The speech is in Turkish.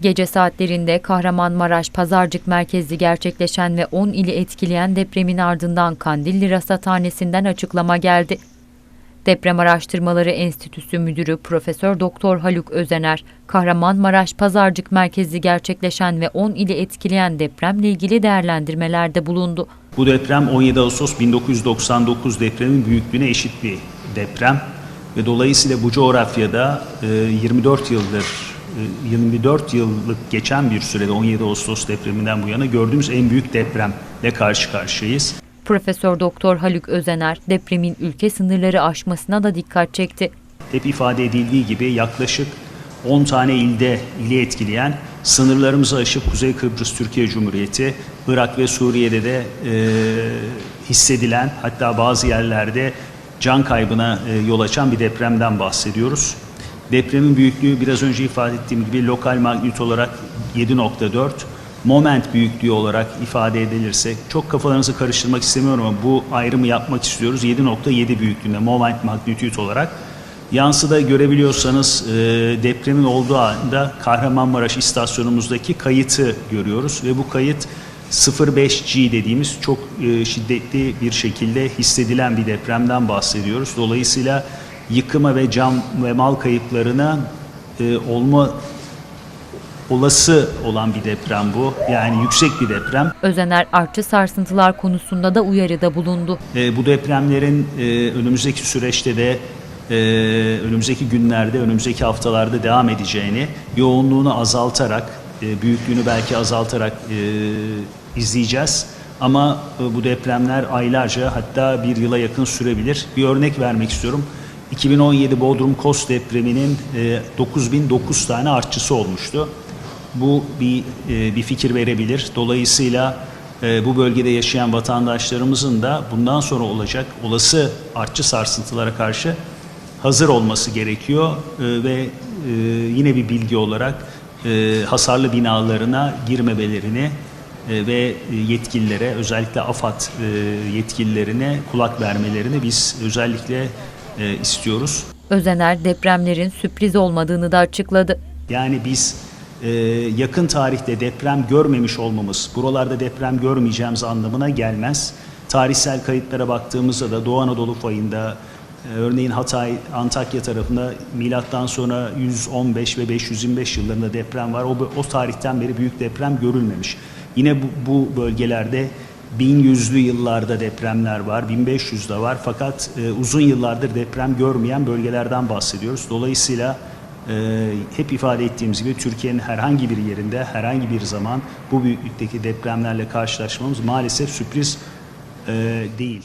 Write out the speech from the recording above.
Gece saatlerinde Kahramanmaraş Pazarcık merkezli gerçekleşen ve 10 ili etkileyen depremin ardından Kandilli Rasathanesi'nden açıklama geldi. Deprem Araştırmaları Enstitüsü Müdürü Profesör Doktor Haluk Özener, Kahramanmaraş Pazarcık merkezli gerçekleşen ve 10 ili etkileyen depremle ilgili değerlendirmelerde bulundu. Bu deprem 17 Ağustos 1999 depremin büyüklüğüne eşit bir deprem ve dolayısıyla bu coğrafyada e, 24 yıldır e, 24 yıllık geçen bir sürede 17 Ağustos depreminden bu yana gördüğümüz en büyük depremle karşı karşıyayız. Profesör Doktor Haluk Özener, depremin ülke sınırları aşmasına da dikkat çekti. Hep ifade edildiği gibi yaklaşık 10 tane ilde ili etkileyen sınırlarımızı aşıp Kuzey Kıbrıs Türkiye Cumhuriyeti, Irak ve Suriye'de de e, hissedilen hatta bazı yerlerde can kaybına e, yol açan bir depremden bahsediyoruz. Depremin büyüklüğü biraz önce ifade ettiğim gibi lokal magnit olarak 7.4, moment büyüklüğü olarak ifade edilirse çok kafalarınızı karıştırmak istemiyorum ama bu ayrımı yapmak istiyoruz. 7.7 büyüklüğünde moment magnitude olarak. Yansıda görebiliyorsanız e, depremin olduğu anda Kahramanmaraş istasyonumuzdaki kayıtı görüyoruz ve bu kayıt 0.5G dediğimiz çok e, şiddetli bir şekilde hissedilen bir depremden bahsediyoruz. Dolayısıyla yıkıma ve can ve mal kayıplarına e, olma olası olan bir deprem bu. Yani yüksek bir deprem. Özener artçı sarsıntılar konusunda da uyarıda bulundu. E, bu depremlerin e, önümüzdeki süreçte de e, önümüzdeki günlerde, önümüzdeki haftalarda devam edeceğini, yoğunluğunu azaltarak, e, büyüklüğünü belki azaltarak e, izleyeceğiz. Ama e, bu depremler aylarca hatta bir yıla yakın sürebilir. Bir örnek vermek istiyorum. 2017 Bodrum Kos depreminin e, 9009 tane artçısı olmuştu. Bu bir e, bir fikir verebilir. Dolayısıyla e, bu bölgede yaşayan vatandaşlarımızın da bundan sonra olacak olası artçı sarsıntılara karşı hazır olması gerekiyor E, ve yine bir bilgi olarak hasarlı binalarına girmemelerini ve yetkililere özellikle AFAD yetkililerine kulak vermelerini biz özellikle e, istiyoruz. Özener depremlerin sürpriz olmadığını da açıkladı. Yani biz e, yakın tarihte deprem görmemiş olmamız, buralarda deprem görmeyeceğimiz anlamına gelmez. Tarihsel kayıtlara baktığımızda da Doğu Anadolu fayında, e, örneğin Hatay, Antakya tarafında milattan sonra 115 ve 525 yıllarında deprem var. O, o tarihten beri büyük deprem görülmemiş. Yine bu, bu bölgelerde 1100'lü yıllarda depremler var, 1500'de var fakat e, uzun yıllardır deprem görmeyen bölgelerden bahsediyoruz. Dolayısıyla e, hep ifade ettiğimiz gibi Türkiye'nin herhangi bir yerinde herhangi bir zaman bu büyüklükteki depremlerle karşılaşmamız maalesef sürpriz e, değil.